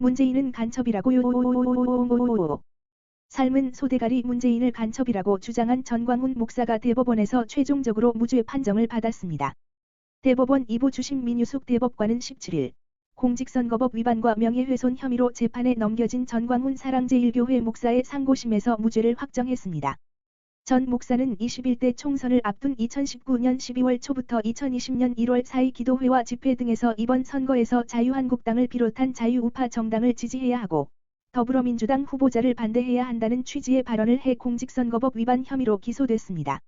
문재인은 간첩이라고요. 삶은 소대가리 문재인을 간첩이라고 주장한 전광훈 목사가 대법원에서 최종적으로 무죄 판정을 받았습니다. 대법원 2부 주심 민유숙 대법관은 17일 공직선거법 위반과 명예훼손 혐의로 재판에 넘겨진 전광훈 사랑제일교회 목사의 상고심에서 무죄를 확정했습니다. 전 목사는 21대 총선을 앞둔 2019년 12월 초부터 2020년 1월 사이 기도회와 집회 등에서 이번 선거에서 자유한국당을 비롯한 자유우파 정당을 지지해야 하고 더불어민주당 후보자를 반대해야 한다는 취지의 발언을 해 공직선거법 위반 혐의로 기소됐습니다.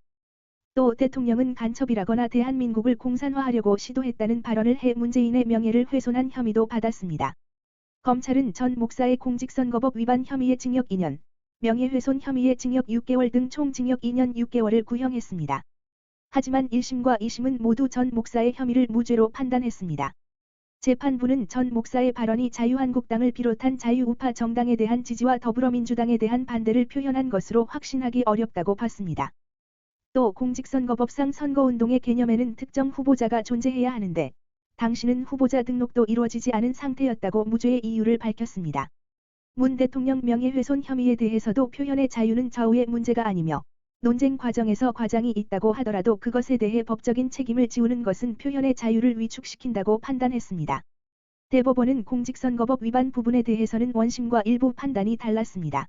또 대통령은 간첩이라거나 대한민국을 공산화하려고 시도했다는 발언을 해 문재인의 명예를 훼손한 혐의도 받았습니다. 검찰은 전 목사의 공직선거법 위반 혐의의 징역 2년, 명예훼손 혐의의 징역 6개월 등 총 징역 2년 6개월을 구형했습니다. 하지만 1심과 2심은 모두 전 목사의 혐의를 무죄로 판단했습니다. 재판부는 전 목사의 발언이 자유한국당을 비롯한 자유우파 정당에 대한 지지와 더불어민주당에 대한 반대를 표현한 것으로 확신하기 어렵다고 봤습니다. 또 공직선거법상 선거운동의 개념에는 특정 후보자가 존재해야 하는데 당신은 후보자 등록도 이루어지지 않은 상태였다고 무죄의 이유를 밝혔습니다. 문 대통령 명예훼손 혐의에 대해서도 표현의 자유는 좌우의 문제가 아니며 논쟁 과정에서 과장이 있다고 하더라도 그것에 대해 법적인 책임을 지우는 것은 표현의 자유를 위축시킨다고 판단했습니다. 대법원은 공직선거법 위반 부분에 대해서는 원심과 일부 판단이 달랐습니다.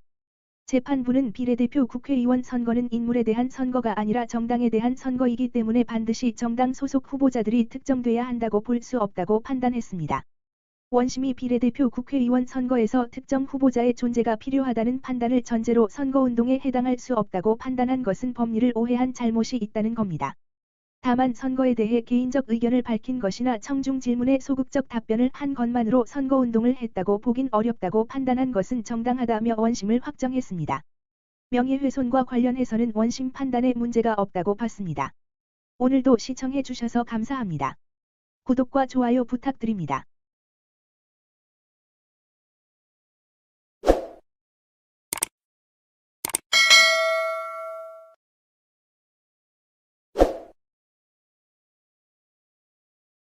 재판부는 비례대표 국회의원 선거는 인물에 대한 선거가 아니라 정당에 대한 선거이기 때문에 반드시 정당 소속 후보자들이 특정돼야 한다고 볼 수 없다고 판단했습니다. 원심이 비례대표 국회의원 선거에서 특정 후보자의 존재가 필요하다는 판단을 전제로 선거운동에 해당할 수 없다고 판단한 것은 법리를 오해한 잘못이 있다는 겁니다. 다만 선거에 대해 개인적 의견을 밝힌 것이나 청중 질문에 소극적 답변을 한 것만으로 선거운동을 했다고 보긴 어렵다고 판단한 것은 정당하다며 원심을 확정했습니다. 명예훼손과 관련해서는 원심 판단에 문제가 없다고 봤습니다. 오늘도 시청해 주셔서 감사합니다. 구독과 좋아요 부탁드립니다.